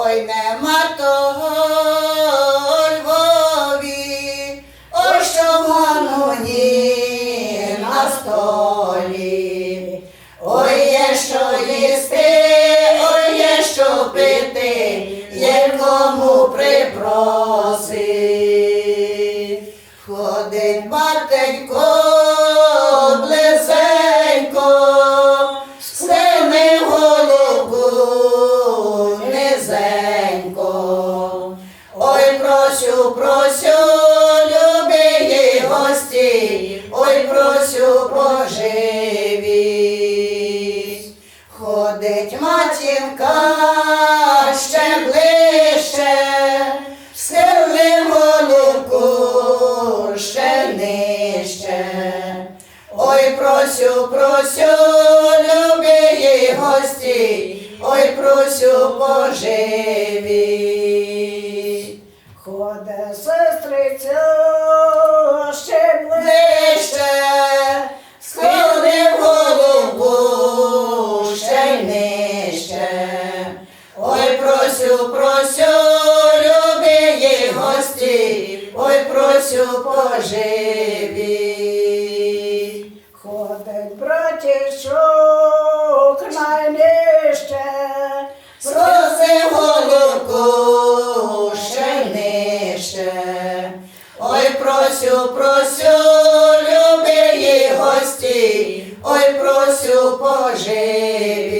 ой нема того Львові, ой що Ганоні на столі, ой є що їсти, ой є що пити, є кому припросить. Ходить батенько просю, просю, любиї гості, ой, просю, поживіть. Ходить матінка ще ближче, схили голубку ще нижче. Ой, просю, просю, любиї гості, ой, просю, поживіть. Ходе сестриця ще ближче. Ближче, схили голубу ще нижче. Ой, просю, просю, любиї гості, ой, просю, поживіть. Ходить братішок найнижче. Просю, просю, любиї гості, ой, просю, поживіть.